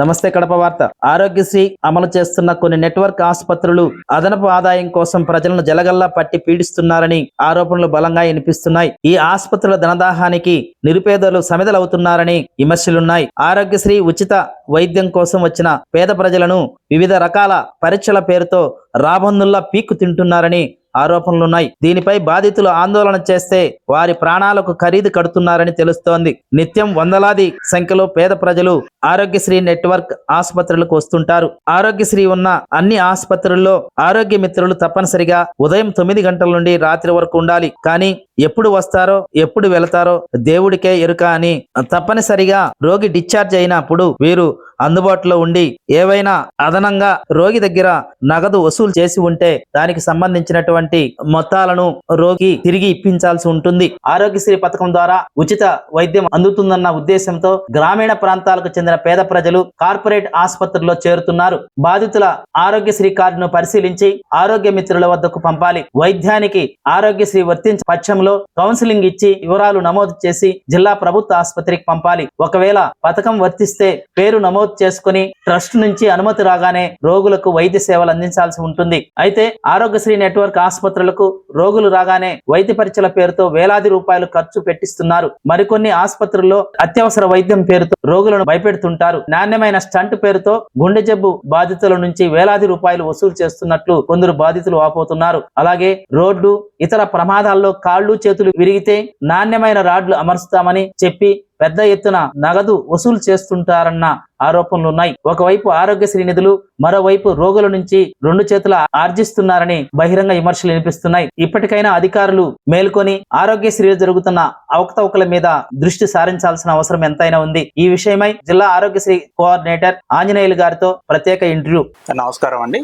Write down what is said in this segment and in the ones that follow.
నమస్తే కడప వార్త. ఆరోగ్యశ్రీ అమలు చేస్తున్న కొన్ని నెట్వర్క్ ఆసుపత్రులు అదనపు ఆదాయం కోసం ప్రజలను జలగల్లా పట్టి పీడిస్తున్నారని ఆరోపణలు బలంగా వినిపిస్తున్నాయి. ఈ ఆసుపత్రుల ధనదాహానికి నిరుపేదలు సమిదలవుతున్నారని విమర్శలున్నాయి. ఆరోగ్యశ్రీ ఉచిత వైద్యం కోసం వచ్చిన పేద ప్రజలను వివిధ రకాల పరీక్షల పేరుతో రాబందుల్లా పీక్కు తింటున్నారని ఆరోపణలున్నాయి దీనిపై బాధితులు ఆందోళన చేస్తే వారి ప్రాణాలకు ఖరీదు కడుతున్నారని తెలుస్తోంది. నిత్యం వందలాది సంఖ్యలో పేద ప్రజలు ఆరోగ్యశ్రీ నెట్వర్క్ ఆసుపత్రులకు వస్తుంటారు. ఆరోగ్యశ్రీ ఉన్న అన్ని ఆసుపత్రుల్లో ఆరోగ్య మిత్రులు తప్పనిసరిగా ఉదయం తొమ్మిది గంటల నుండి రాత్రి వరకు ఉండాలి. కానీ ఎప్పుడు వస్తారో ఎప్పుడు వెళతారో దేవుడికే ఎరుక అని తప్పనిసరిగా రోగి డిశ్చార్జ్ అయినప్పుడు వీరు అందుబాటులో ఉండి ఏవైనా అదనంగా రోగి దగ్గర నగదు వసూలు చేసి ఉంటే దానికి సంబంధించినటువంటి మొత్తాలను రోగి తిరిగి ఇప్పించాల్సి ఉంటుంది. ఆరోగ్యశ్రీ పథకం ద్వారా ఉచిత వైద్యం అందుతుందన్న ఉద్దేశంతో గ్రామీణ ప్రాంతాలకు చెందిన పేద ప్రజలు కార్పొరేట్ ఆసుపత్రుల్లో చేరుతున్నారు. బాధితుల ఆరోగ్యశ్రీ కార్డును పరిశీలించి ఆరోగ్య మిత్రుల వద్దకు పంపాలి. వైద్యానికి ఆరోగ్యశ్రీ వర్తించే పక్షంలో కౌన్సిలింగ్ ఇచ్చి వివరాలు నమోదు చేసి జిల్లా ప్రభుత్వ ఆసుపత్రికి పంపాలి. ఒకవేళ పథకం వర్తిస్తే పేరు నమోదు చేసుకుని ట్రస్ట్ నుంచి అనుమతి రాగానే రోగులకు వైద్య సేవలు అందించాల్సి ఉంటుంది. అయితే ఆరోగ్యశ్రీ నెట్వర్క్ ఆసుపత్రులకు రోగులు రాగానే వైద్య పరీక్షల పేరుతో వేలాది రూపాయలు ఖర్చు పెట్టిస్తున్నారు. మరికొన్ని ఆసుపత్రుల్లో అత్యవసర వైద్యం పేరుతో రోగులను భయపెడుతుంటారు. నాణ్యమైన స్టంట్ పేరుతో గుండె జబ్బు బాధితుల నుంచి వేలాది రూపాయలు వసూలు చేస్తున్నట్లు కొందరు బాధితులు ఆపోతున్నారు. అలాగే రోడ్డు ఇతర ప్రమాదాల్లో కాళ్ళు చేతులు విరిగితే నాణ్యమైన రాడ్లు అమరుస్తామని చెప్పి పెద్ద ఎత్తున నగదు వసూలు చేస్తుంటారన్న ఆరోపణలు ఉన్నాయి. ఒకవైపు ఆరోగ్యశ్రీ నిధులు మరోవైపు రోగుల నుంచి రెండు చేతుల ఆర్జిస్తున్నారని బహిరంగ విమర్శలు వినిపిస్తున్నాయి. ఇప్పటికైనా అధికారులు మేల్కొని ఆరోగ్యశ్రీలో జరుగుతున్న అవకతవకల మీద దృష్టి సారించాల్సిన అవసరం ఎంతైనా ఉంది. ఈ విషయమై జిల్లా ఆరోగ్యశ్రీ కోఆర్డినేటర్ ఆంజనేయులు గారితో ప్రత్యేక ఇంటర్వ్యూ. నమస్కారం అండి.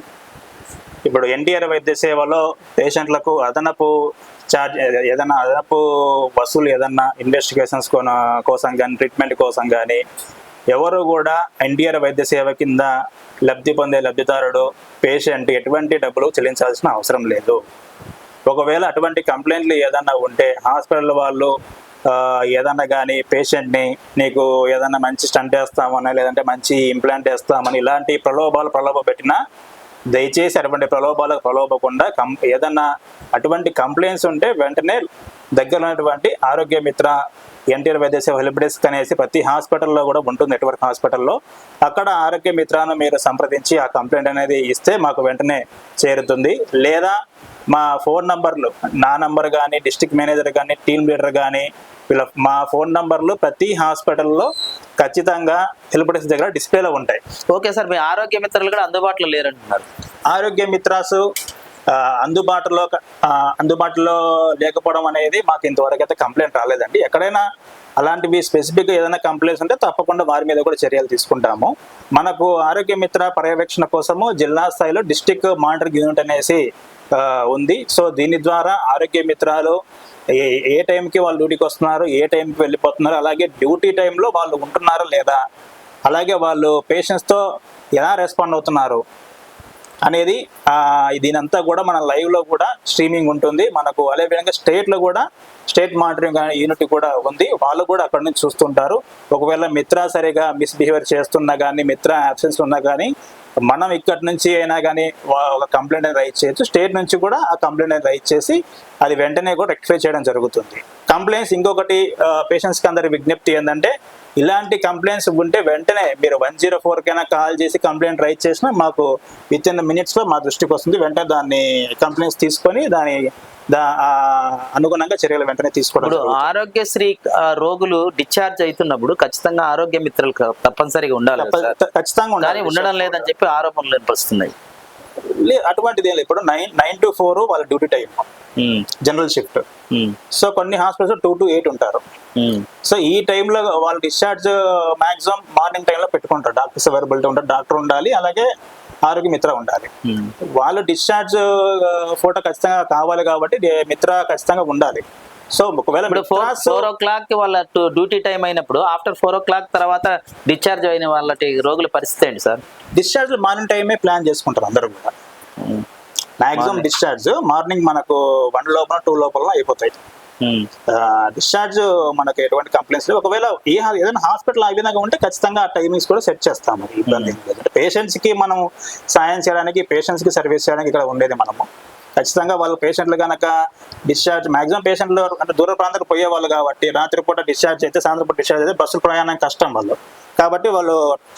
ఇప్పుడు ఎన్టీఆర్ వైద్య సేవలో పేషెంట్లకు అదనపు చార్జ్ ఏదైనా అదనపు వసూలు ఏదన్నా ఇన్వెస్టిగేషన్స్ కోసం కానీ ట్రీట్మెంట్ కోసం కానీ ఎవరు కూడా ఎన్టీఆర్ వైద్య సేవ కింద లబ్ధి పొందే లబ్ధిదారుడు పేషెంట్ ఎటువంటి డబ్బులు చెల్లించాల్సిన అవసరం లేదు. ఒకవేళ అటువంటి కంప్లైంట్లు ఏదన్నా ఉంటే హాస్పిటల్ వాళ్ళు ఏదన్నా కానీ పేషెంట్ని నీకు ఏదన్నా మంచి స్టంట్ వేస్తామని లేదంటే మంచి ఇంప్లాంట్ వేస్తామని ఇలాంటి ప్రలోభాలు ప్రలోభ పెట్టినా దయచేసి అటువంటి ప్రలోభాలకు ప్రలోభకుండా కం ఏదన్నా అటువంటి కంప్లైంట్స్ ఉంటే వెంటనే దగ్గర ఉన్నటువంటి ఆరోగ్య మిత్ర ఎన్టీఆర్ వైద్య సేవ హెల్ప్ డెస్క్ అనేసి ప్రతి హాస్పిటల్లో కూడా ఉంటుంది నెట్వర్క్ హాస్పిటల్లో. అక్కడ ఆరోగ్య మిత్రాను మీరు సంప్రదించి ఆ కంప్లైంట్ అనేది ఇస్తే మాకు వెంటనే చేరుతుంది. లేదా మా ఫోన్ నంబర్లు నా నంబర్ కానీ డిస్ట్రిక్ట్ మేనేజర్ కానీ టీమ్ లీడర్ కానీ వీళ్ళ మా ఫోన్ నంబర్లు ప్రతి హాస్పిటల్లో ఖచ్చితంగా హెల్ప్ డెస్క్ దగ్గర డిస్ప్లేలో ఉంటాయి. ఓకే సార్ మీ ఆరోగ్య మిత్రులు కూడా అందుబాటులో లేరంటున్నారు. ఆరోగ్య మిత్రాసు అందుబాటులో అందుబాటులో లేకపోవడం అనేది మాకు ఇంతవరకు అయితే కంప్లైంట్ రాలేదండి. ఎక్కడైనా అలాంటివి స్పెసిఫిక్ ఏదైనా కంప్లైంట్స్ ఉంటే తప్పకుండా వారి మీద కూడా చర్యలు తీసుకుంటాము. మనకు ఆరోగ్య మిత్ర పర్యవేక్షణ కోసము జిల్లా స్థాయిలో డిస్టిక్ మానిటరింగ్ యూనిట్ అనేసి ఉంది. సో దీని ద్వారా ఆరోగ్య మిత్రాలు ఏ ఏ టైంకి వాళ్ళు డ్యూటీకి వస్తున్నారు ఏ టైంకి వెళ్ళిపోతున్నారు అలాగే డ్యూటీ టైంలో వాళ్ళు ఉంటున్నారా లేదా అలాగే వాళ్ళు పేషెంట్స్తో ఎలా రెస్పాండ్ అవుతున్నారు అనేది దీనంతా కూడా మన లైవ్లో లో కూడా స్ట్రీమింగ్ ఉంటుంది. మనకు అదే విధంగా state లో కూడా స్టేట్ మానిటరింగ్ యూనిట్ కూడా ఉంది. వాళ్ళు కూడా అక్కడ నుంచి చూస్తుంటారు. ఒకవేళ మిత్ర సరిగా మిస్బిహేవియర్ చేస్తున్నా కానీ మిత్ర యాబ్సెన్స్ ఉన్నా కానీ మనం ఇక్కడి నుంచి అయినా కానీ ఒక కంప్లైంట్ అనేది రైట్ చేయొచ్చు. స్టేట్ నుంచి కూడా ఆ కంప్లైంట్ అనేది రైట్ చేసి అది వెంటనే కూడా రెక్టిఫై చేయడం జరుగుతుంది. కంప్లైంట్స్ ఇంకొకటి పేషెంట్స్కి అందరి విజ్ఞప్తి ఏంటంటే ఇలాంటి కంప్లైంట్స్ ఉంటే వెంటనే మీరు వన్ జీరో కైనా కాల్ చేసి కంప్లైంట్ రైట్ చేసినా మాకు విత్ ఇన్ మినిట్స్లో మా దృష్టికి వస్తుంది. వెంటనే దాన్ని కంప్లైంట్స్ తీసుకొని దాని అనుగుణంగా చర్యలు వెంటనే తీసుకోవడం. ఆరోగ్యశ్రీ రోగులు డిశ్చార్జ్ అవుతున్నప్పుడు ఖచ్చితంగా ఆరోగ్య మిత్రులు తప్పనిసరిగా ఉండాలి ఖచ్చితంగా ఉండడం లేదని చెప్పి ఆరోపణలు వినిపిస్తున్నాయి లే- అటువంటిది ఏం లేదు. ఇప్పుడు నైన్ నైన్ టు ఫోర్ వాళ్ళ duty time general shift. So కొన్ని హాస్పిటల్స్ టూ టు ఎయిట్ ఉంటారు. సో ఈ టైంలో వాళ్ళు డిశ్చార్జ్ మాక్సిమం మార్నింగ్ టైంలో పెట్టుకుంటారు. డాక్టర్స్ అవైలబిలిటీ ఉంటారు డాక్టర్ ఉండాలి అలాగే ఆరోగ్య మిత్ర ఉండాలి. వాళ్ళు డిశ్చార్జ్ ఫోటో ఖచ్చితంగా కావాలి కాబట్టి మిత్ర ఖచ్చితంగా ఉండాలి. సో ఒకవేళ ఇప్పుడు ఫోర్ ఫోర్ ఓ క్లాక్ వాళ్ళ డ్యూటీ టైం అయినప్పుడు ఆఫ్టర్ ఫోర్ ఓ క్లాక్ తర్వాత డిశ్చార్జ్ అయిన వాళ్ళ రోగుల పరిస్థితి ఏంటి సార్? డిశ్చార్జ్ మార్నింగ్ టైమే ప్లాన్ చేసుకుంటారు అందరూ కూడా. మాక్సిమం డిశ్చార్జ్ మార్నింగ్ మనకు వన్ లోపల టూ లోపల అయిపోతాయి. డిశ్చార్జ్ మనకి ఎటువంటి కంప్లైంట్స్ లేవు. ఒకవేళ ఏ ఏదైనా హాస్పిటల్ ఆ విధంగా ఉంటే ఖచ్చితంగా ఆ టైమింగ్స్ కూడా సెట్ చేస్తాము ఇబ్బంది పేషెంట్స్కి మనం సాయం చేయడానికి పేషెంట్స్కి సర్వీస్ చేయడానికి ఇక్కడ ఉండేది మనము. ఖచ్చితంగా వాళ్ళు పేషెంట్లు కనుక డిశ్చార్జ్ మాక్సిమం పేషెంట్లు అంటే దూర ప్రాంతాలకు పోయే వాళ్ళు కాబట్టి రాత్రిపూట డిశ్చార్జ్ అయితే సాయంత్రం పూట డిశ్చార్జ్ అయితే బస్సులు ప్రయాణం కష్టం వాళ్ళు. కాబట్టి వాళ్ళు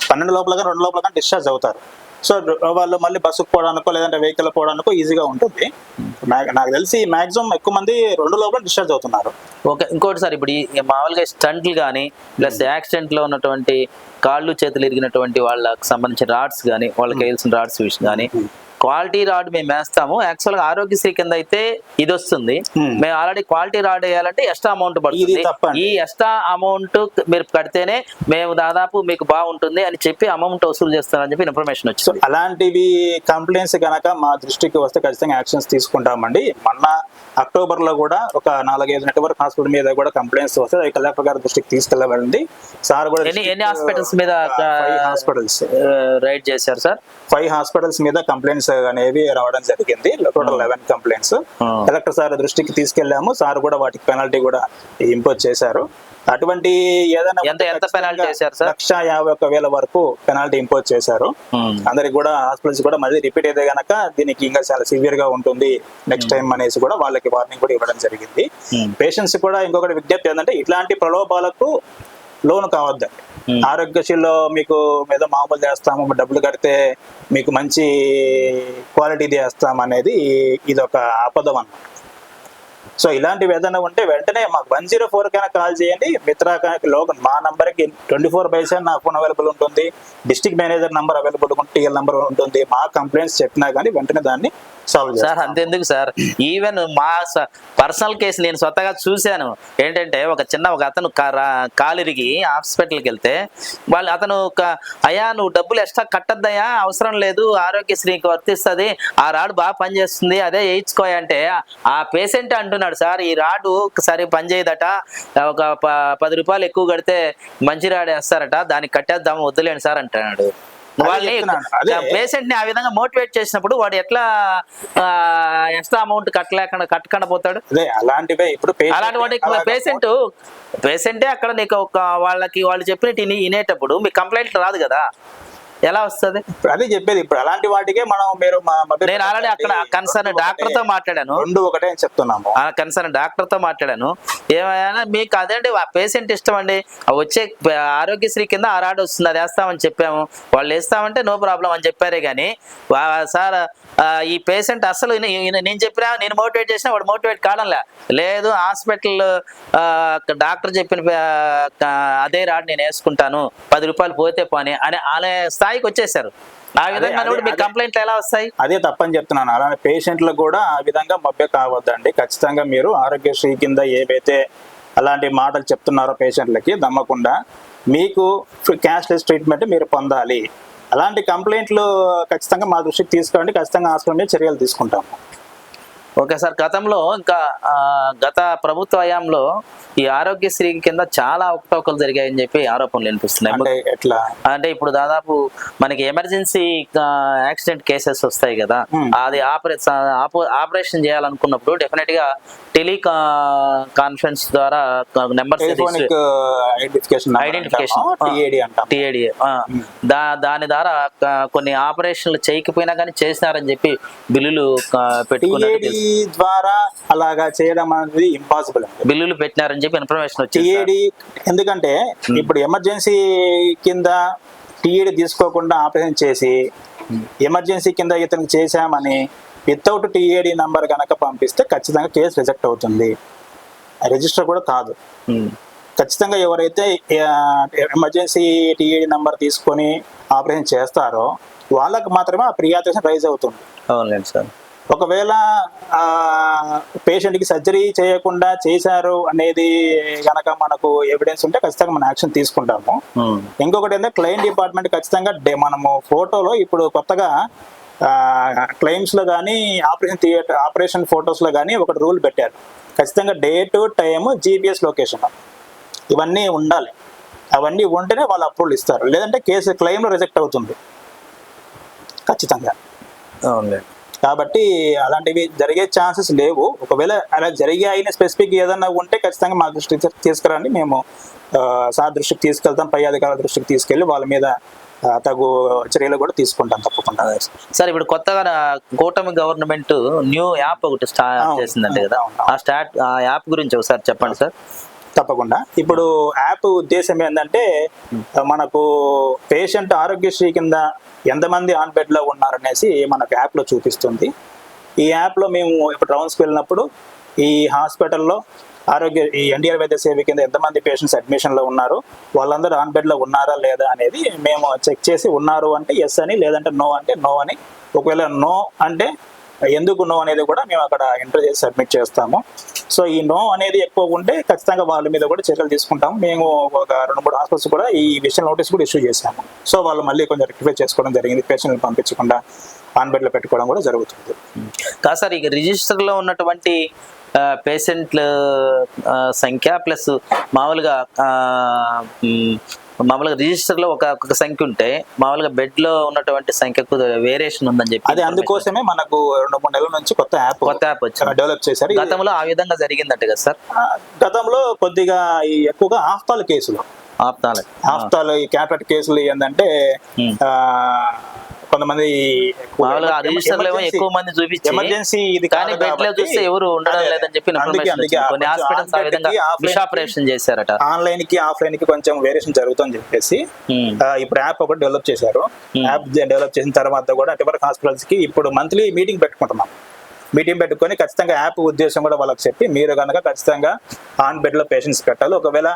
పన్నెండు లోపల కానీ రెండు లోపల కానీ డిశ్చార్జ్ అవుతారు. సో వాళ్ళు మళ్ళీ బస్సుకు పోవడానికో లేదంటే వెహికల్ పోవడానికో ఈజీగా ఉంటుంది. నాకు తెలిసి మాక్సిమం ఎక్కువ మంది రెండు లోపల డిశ్చార్జ్ అవుతున్నారు. ఓకే ఇంకోటి సార్ ఇప్పుడు ఈ మామూలుగా స్టంట్లు కానీ ప్లస్ యాక్సిడెంట్లో ఉన్నటువంటి కాళ్ళు చేతులు ఇరిగినటువంటి వాళ్ళకి సంబంధించిన రాడ్స్ కానీ వాళ్ళకి వేయాల్సిన రాడ్స్ విషయం కానీ క్వాలిటీ రాడ్ మేము వేస్తాము. యాక్చువల్గా ఆరోగ్యశ్రీ కింద అయితే ఇది వస్తుంది. మేము ఆల్రెడీ క్వాలిటీ రాడ్ వేయాలంటే ఎక్స్ట్రా అమౌంట్ పడుతుంది. ఈ ఎక్స్ట్రా అమౌంట్ మీరు కడితేనే మేము దాదాపు మీకు బాగుంటుంది అని చెప్పి అమౌంట్ వసూలు చేస్తారని చెప్పి ఇన్ఫర్మేషన్ వచ్చింది. అలాంటివి కంప్లైంట్స్ కనుక మా దృష్టికి వస్తే ఖచ్చితంగా యాక్షన్స్ తీసుకుంటామండి. మొన్న అక్టోబర్లో కూడా ఒక నాలుగైదు నెట్వర్క్ హాస్పిటల్ మీద కూడా కంప్లైంట్స్ వస్తే అవి కలెక్టర్ గారి దృష్టికి తీసుకెళ్ళబడింది సార్ కూడా ఎన్ని హాస్పిటల్స్ మీద హాస్పిటల్స్. రైడ్ చేశారు సార్? ఫైవ్ హాస్పిటల్స్ మీద కంప్లైంట్స్ అనేవి రావడం జరిగింది. Total eleven complaints Hmm. Collector sir దృష్టికి తీసుకెళ్ళాము. సార్ కూడా వాటికి పెనాల్టీ కూడా ఇంపోజ్ చేశారు. అటువంటి ఏదైనా ఎంత పెనాల్టీ చేశారు సార్? లక్ష యాభై ఒక్క వేల వరకు పెనాల్టీ ఇంపోజ్ చేశారు. Hmm. అందరికి కూడా హాస్పిటల్స్ కూడా మళ్ళీ రిపీట్ అయితే గనక దీనికి ఇంకా చాలా సివియర్గా ఉంటుంది. నెక్స్ట్ టైం అనేసి కూడా వాళ్ళకి వార్నింగ్ కూడా ఇవ్వడం జరిగింది. Hmm. పేషెంట్స్ కూడా ఇంకొకటి విజ్ఞప్తి ఏంటంటే ఇట్లాంటి ప్రలోభాలకు లోను కావద్దండి Hmm. Hmm. ఆరోగ్యశ్రీలో మీకు ఏదో మామూలు చేస్తాము డబ్బులు కడితే మీకు మంచి క్వాలిటీ చేస్తాం అనేది ఇది ఒక అపదం అన్నమాట. సో ఇలాంటివి ఏదైనా ఉంటే వెంటనే మాకు వన్ జీరో ఫోర్ కైనా కాల్ చేయండి. మిత్రా లోకల్ మా నంబర్కి ట్వంటీ ఫోర్ బై సెవెన్ నా ఫోన్ అవైలబుల్ ఉంటుంది. డిస్ట్రిక్ట్ మేనేజర్ నంబర్ అవైలబుల్ ఉంటుంది. టీఎల్ నంబర్ ఉంటుంది. మా కంప్లైంట్స్ చెప్పినా కానీ వెంటనే దాన్ని సాల్వ్ సార్ అంతెందుకు సార్? ఈవెన్ మా పర్సనల్ కేసు నేను స్వతగా చూశాను. ఏంటంటే ఒక చిన్న ఒక అతను కాలిరిగి హాస్పిటల్కి వెళ్తే వాళ్ళు అతను ఒక అయ్యా నువ్వు డబ్బులు ఎక్స్ట్రా కట్టద్దయ్యా అవసరం లేదు ఆరోగ్యశ్రీకి వర్తిస్తుంది ఆ రాడు బాగా పనిచేస్తుంది అదే వేయించుకోయంటే ఆ పేషెంట్ అంటున్నాడు సార్ ఈ రాడు సరి పనిచేయదట ఒక పది రూపాయలు ఎక్కువ కడితే మంచి రాడు వేస్తారట దానికి కట్టేద్దాం వద్దులేండి సార్ అంటున్నాడు. వాళ్ళని. పేషెంట్ని ఆ విధంగా మోటివేట్ చేసినప్పుడు వాడు ఎట్లా ఎక్స్ట్రా అమౌంట్ కట్టలేకుండా కట్టకుండా పోతాడు? అలాంటివే ఇప్పుడు అలాంటి అలాగా పేషెంట్ పేషెంటే అక్కడ నీకు ఒక వాళ్ళకి వాళ్ళు చెప్పినట్టు విని- వినేటప్పుడు మీ కంప్లైంట్ రాదు కదా. ఎలా వస్తుంది? అదే చెప్పేది ఇప్పుడు అలాంటి వాటికే మనం మీరు నేను ఆల్రెడీ అక్కడ కన్సర్న్ డాక్టర్తో మాట్లాడాను. రెండు ఒకటే అని చెప్తున్నాము. ఆ కన్సర్న్ డాక్టర్తో మాట్లాడాను. ఏమైనా మీకు అదేంటి పేషెంట్ ఇష్టం అండి. వచ్చే ఆరోగ్యశ్రీ కింద ఆ రాడ్ వస్తుంది అది వేస్తామని చెప్పాము. వాళ్ళు వేస్తామంటే నో ప్రాబ్లం అని చెప్పారే కానీ వా- సార్ ఈ పేషెంట్ అసలు నేను చెప్పినా నేను మోటివేట్ చేసినా వాడు మోటివేట్ కావడంలే లేదు హాస్పిటల్ డాక్టర్ చెప్పిన అదే రాడ్ నేను వేసుకుంటాను. పది రూపాయలు పోతే పోని అని అనే స్థాయికి వచ్చేసారు. ఆ విధంగా అదే, కూడా మీ అదే. కంప్లైంట్లు ఎలా వస్తాయి? అదే తప్పని చెప్తున్నాను. అలానే పేషెంట్లకు కూడా ఆ విధంగా మభ్య కావద్దండి. ఖచ్చితంగా మీరు ఆరోగ్యశ్రీ కింద ఏవైతే అలాంటి మాటలు చెప్తున్నారో పేషెంట్లకి నమ్మకుండా మీకు క్యాష్లెస్ ట్రీట్మెంట్ మీరు పొందాలి. అలాంటి కంప్లైంట్లు ఖచ్చితంగా మా దృష్టికి తీసుకోండి. ఖచ్చితంగా హాస్పిటల్ చర్యలు తీసుకుంటాము. ఓకే సార్ గతంలో ఇంకా గత ప్రభుత్వ హయాంలో ఈ ఆరోగ్యశ్రీ కింద చాలా అవకతవకలు జరిగాయని చెప్పి ఆరోపణలు వినిపిస్తున్నాయి. అంటే ఎట్లా? అంటే ఇప్పుడు దాదాపు మనకి ఎమర్జెన్సీ యాక్సిడెంట్ కేసెస్ వస్తాయి కదా. అది ఆపరే ఆపరేషన్ చేయాలనుకున్నప్పుడు డెఫినెట్గా టెలి కాన్ఫరెన్స్ ద్వారా నెంబర్స్ టెలిఫోనిక్ ఐడెంటిఫికేషన్ దా దాని ద్వారా కొన్ని ఆపరేషన్లు చేయకపోయినా కానీ చేసినారని చెప్పి బిల్లులు పెట్టుకున్నట్టు. ద్వారా అలాగా చేయడం అనేది ఇంపాసిబుల్ బిల్లులు పెట్టినారని చెప్పి ఇన్ఫర్మేషన్ వచ్చింది ఎందుకంటే ఇప్పుడు ఎమర్జెన్సీ కింద టిఏడి తీసుకోకుండా ఆపరేషన్ చేసి ఎమర్జెన్సీ కింద ఇతనికి చేశామని వితౌట్ టిఏడి నంబర్ కనుక పంపిస్తే ఖచ్చితంగా కేసు రిజెక్ట్ అవుతుంది. రిజిస్టర్ కూడా కాదు. ఖచ్చితంగా ఎవరైతే ఎమర్జెన్సీ టిఏడి నంబర్ తీసుకొని ఆపరేషన్ చేస్తారో వాళ్ళకి మాత్రమే ఆ ప్రియాటేషన్ రైజ్ అవుతుంది. అవునులేండి సార్. ఒకవేళ ఆ పేషెంట్కి సర్జరీ చేయకుండా చేశారు అనేది గనక మనకు ఎవిడెన్స్ ఉంటే ఖచ్చితంగా మనం యాక్షన్ తీసుకుంటాము. ఇంకొకటి ఏంటంటే క్లెయిమ్ డిపార్ట్మెంట్ ఖచ్చితంగా డే- మనము ఫోటోలో ఇప్పుడు కొత్తగా క్లెయిమ్స్లో కానీ ఆపరేషన్ థియేటర్ ఆపరేషన్ ఫొటోస్లో కానీ ఒక రూల్ పెట్టారు. ఖచ్చితంగా డేట్ టైము జీపీఎస్ లొకేషన్ ఇవన్నీ ఉండాలి. అవన్నీ ఉంటేనే వాళ్ళు అప్రూవల్ ఇస్తారు. లేదంటే కేసు క్లెయిమ్ రిజెక్ట్ అవుతుంది. ఖచ్చితంగా. అవునులేండి కాబట్టి అలాంటివి జరిగే ఛాన్సెస్ లేవు. ఒకవేళ అలా జరిగాయిన స్పెసిఫిక్ ఏదన్నా ఉంటే ఖచ్చితంగా మా దృష్టికి తీసుకురండి. మేము ఆ, సార్ దృష్టికి తీసుకెళ్తాం పై అధికారుల దృష్టికి తీసుకెళ్ళి వాళ్ళ మీద తగు చర్యలు కూడా తీసుకుంటాం తప్పకుండా. సార్. ఇప్పుడు కొత్తగా కూటమి గవర్నమెంట్ న్యూ యాప్ ఒకటి స్టార్ట్ చేసిందంట కదా. ఆ స్టార్ట్ ఆ యాప్ గురించి ఒకసారి చెప్పండి సార్. తప్పకుండా. ఇప్పుడు యాప్ ఉద్దేశం ఏంటంటే మనకు పేషెంట్ ఆరోగ్యశ్రీ కింద ఎంతమంది ఆన్ బెడ్లో ఉన్నారనేసి మనకు యాప్లో చూపిస్తుంది. ఈ యాప్లో మేము ఇప్పుడు రౌండ్స్కి వెళ్ళినప్పుడు ఈ హాస్పిటల్లో ఆరోగ్య ఈ ఎన్డీఆర్ వైద్య సేవ కింద ఎంతమంది పేషెంట్స్ అడ్మిషన్లో ఉన్నారు వాళ్ళందరూ ఆన్ బెడ్లో ఉన్నారా లేదా అనేది మేము చెక్ చేసి ఉన్నారు అంటే ఎస్ అని లేదంటే నో అంటే నో అని. ఒకవేళ నో అంటే ఎందుకు నో అనేది కూడా మేము అక్కడ ఎంటర్ చేసి సబ్మిట్ చేస్తాము. సో ఈ నో అనేది ఎక్కువ ఉంటే ఖచ్చితంగా వాళ్ళ మీద కూడా చర్యలు తీసుకుంటాము. మేము ఒక రెండు మూడు హాస్పిటల్స్ కూడా ఈ విషయం నోటీస్ కూడా ఇష్యూ చేశాము. సో వాళ్ళు మళ్ళీ కొంచెం రెక్టిఫై చేసుకోవడం జరిగింది. పేషెంట్లు పంపించకుండా ఆన్ బెడ్లో పెట్టుకోవడం కూడా జరుగుతుంది. కాదు సార్ ఇక రిజిస్టర్లో ఉన్నటువంటి పేషెంట్ల సంఖ్య ప్లస్ మామూలుగా మామూలుగా రిజిస్టర్లో ఒక ఒక సంఖ్య ఉంటే మామూలుగా బెడ్లో ఉన్నటువంటి సంఖ్యకు వేరియేషన్ ఉందని చెప్పి అది అందుకోసమే మనకు రెండు మూడు నెలల నుంచి కొత్త యాప్ కొత్త యాప్ వచ్చింది. డెవలప్ చేశారు. గతంలో ఆ విధంగా జరిగిందంట కదా సార్? గతంలో కొద్దిగా ఈ ఎక్కువగా ఆఫ్తాల్ కేసులు. ఆప్తాలకి ఆఫ్తాల్ ఈ క్యాటరెక్ట్ కేసులు ఏంటంటే కొంతమంది ఎక్కువ మంది చూపించి ఎమర్జెన్సీ ఇది కానీ బెడ్లో చూస్తే ఎవరు ఉండడం లేదని చెప్పి కొన్ని హాస్పిటల్స్ ఆ విధంగా చేశారట ఆన్లైన్కి ఆఫ్లైన్కి కొంచెం వేరియేషన్ జరుగుతుందని చెప్పేసి ఇప్పుడు యాప్ ఒకటి డెవలప్ చేశారు. యాప్ డెవలప్ చేసిన తర్వాత కూడా నెట్వర్క్ హాస్పిటల్స్కి ఇప్పుడు మంత్లీ మీటింగ్ పెట్టుకుంటున్నాం. మీటింగ్ పెట్టుకొని ఖచ్చితంగా యాప్ ఉద్దేశం కూడా వాళ్ళకి చెప్పి మీరు కనుక ఖచ్చితంగా ఆన్ బెడ్లో పేషెంట్స్ పెట్టాలి. ఒకవేళ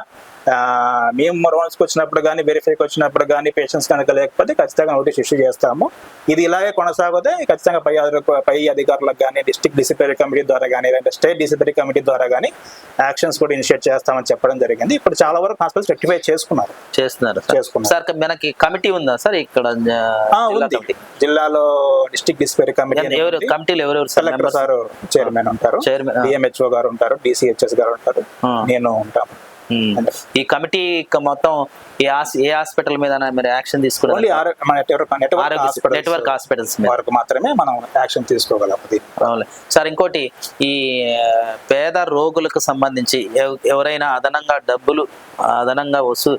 మేము రౌండ్స్కి వచ్చినప్పుడు కానీ వెరిఫైకి వచ్చినప్పుడు కానీ పేషెంట్స్ కనుక లేకపోతే ఖచ్చితంగా నోటీస్ ఇష్యూ చేస్తాము ఇది ఇలాగే కొనసాగితే ఖచ్చితంగా పై పై అధికారులకు కానీ డిస్ట్రిక్ట్ డిసిప్లినరీ కమిటీ ద్వారా కానీ లేదంటే స్టేట్ డిసిప్లినరీ కమిటీ ద్వారా కానీ యాక్షన్స్ కూడా ఇనిషియేట్ చేస్తామని చెప్పడం జరిగింది ఇప్పుడు చాలా వరకు హాస్పిటల్స్ రెక్టిఫై చేసుకున్నారు చేస్తున్నారు సార్ చేసుకున్నారు. సార్ మనకి కమిటీ ఉందా సార్ ఇక్కడ ఉంది జిల్లాలో డిస్ట్రిక్ట్ డిస్పెరీ కమిటీ. కమిటీలు ఎవరెవరు సార్ కలెక్టర్ సార్ చైర్మన్ ఉంటారు చైర్మన్. డిఎంహెచ్ఓ గారు ఉంటారు డిసిహెచ్ఎస్ గారు ఉంటారు. నేను ఉంటాను. ఈ కమిటీ మొత్తం ఏ ఏ హాస్పిటల్ మీద మీరు యాక్షన్ మన నెట్వర్క్ హాస్పిటల్స్ వరకు మాత్రమే మనం యాక్షన్ తీసుకోగలం. సార్ ఇంకోటి ఈ పేద రోగులకు సంబంధించి ఎవ- ఎవరైనా అదనంగా డబ్బులు అదనంగా వసూ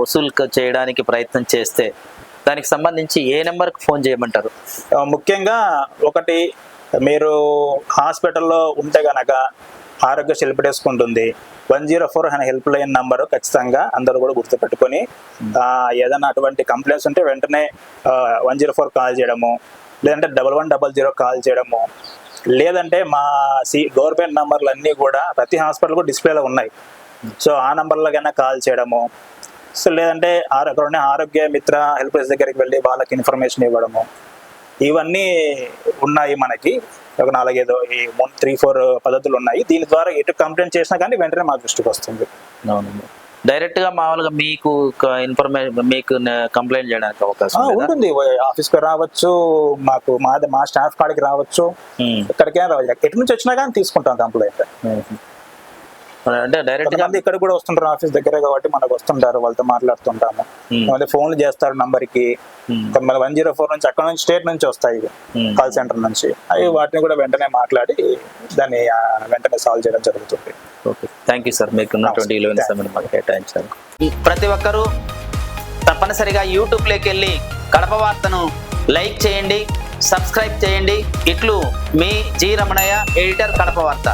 వసూలు చేయడానికి ప్రయత్నం చేస్తే దానికి సంబంధించి ఏ నెంబర్కి ఫోన్ చేయమంటారు? ముఖ్యంగా ఒకటి మీరు హాస్పిటల్లో ఉంటే గనక ఆరోగ్య ఉంటుంది. వన్ జీరో ఫోర్ అనే హెల్ప్ లైన్ నంబరు ఖచ్చితంగా అందరూ కూడా గుర్తుపెట్టుకొని ఏదైనా అటువంటి కంప్లైంట్స్ ఉంటే వెంటనే వన్ జీరో ఫోర్ కాల్ చేయడము లేదంటే double one double zero call చేయడము లేదంటే మా సి గవర్నమెంట్ నంబర్లు అన్నీ కూడా ప్రతి హాస్పిటల్కు డిస్ప్లేలో ఉన్నాయి. సో ఆ నంబర్లో కన్నా కాల్ చేయడము సో లేదంటే ఆరో- అక్కడ ఉన్న ఆరోగ్య మిత్ర హెల్ప్ డెస్క్ దగ్గరికి వెళ్ళి వాళ్ళకి ఇన్ఫర్మేషన్ ఇవ్వడము ఇవన్నీ ఉన్నాయి మనకి. ఒక నాలుగైదు ఈ త్రీ ఫోర్ పద్ధతులు ఉన్నాయి దీని ద్వారా ఎటు కంప్లైంట్ చేసినా కానీ వెంటనే మా దృష్టికి వస్తుంది. అవునండి. డైరెక్ట్గా మామూలుగా మీకు ఇన్ఫర్మేషన్ మీకు కంప్లైంట్ చేయడానికి అవకాశం? ఉంటుంది. ఆఫీస్కి రావచ్చు మాకు మా మా స్టాఫ్ కాడికి రావచ్చు. ఎక్కడికైనా రావచ్చు. ఎటు నుంచి వచ్చినా కానీ తీసుకుంటాం కంప్లైంట్ అంటే డైరెక్ట్గా ఇక్కడ కూడా వస్తుంటారు ఆఫీస్ దగ్గర కాబట్టి మనకు వస్తుంటారు వాళ్ళతో మాట్లాడుతుంటాము. కొంతమంది ఫోన్లు చేస్తారు నంబర్కి. కొంతమంది వన్ జీరో ఫోర్ నుంచి అక్కడ నుంచి స్టేట్ నుంచి వస్తాయి. కాల్ సెంటర్ నుంచి. అవి వాటిని కూడా వెంటనే మాట్లాడి దాన్ని వెంటనే సాల్వ్ చేయడం జరుగుతుంది. ఓకే. థ్యాంక్ యూ సార్ మీకు ఉన్నటువంటి విలువైన సమయం మాకు కేటాయించారు. ప్రతి ఒక్కరూ తప్పనిసరిగా యూట్యూబ్లోకి వెళ్ళి కడప వార్తను లైక్ చేయండి సబ్స్క్రైబ్ చేయండి. ఇట్లు మీ జి రమణయ్య ఎడిటర్ కడప వార్త.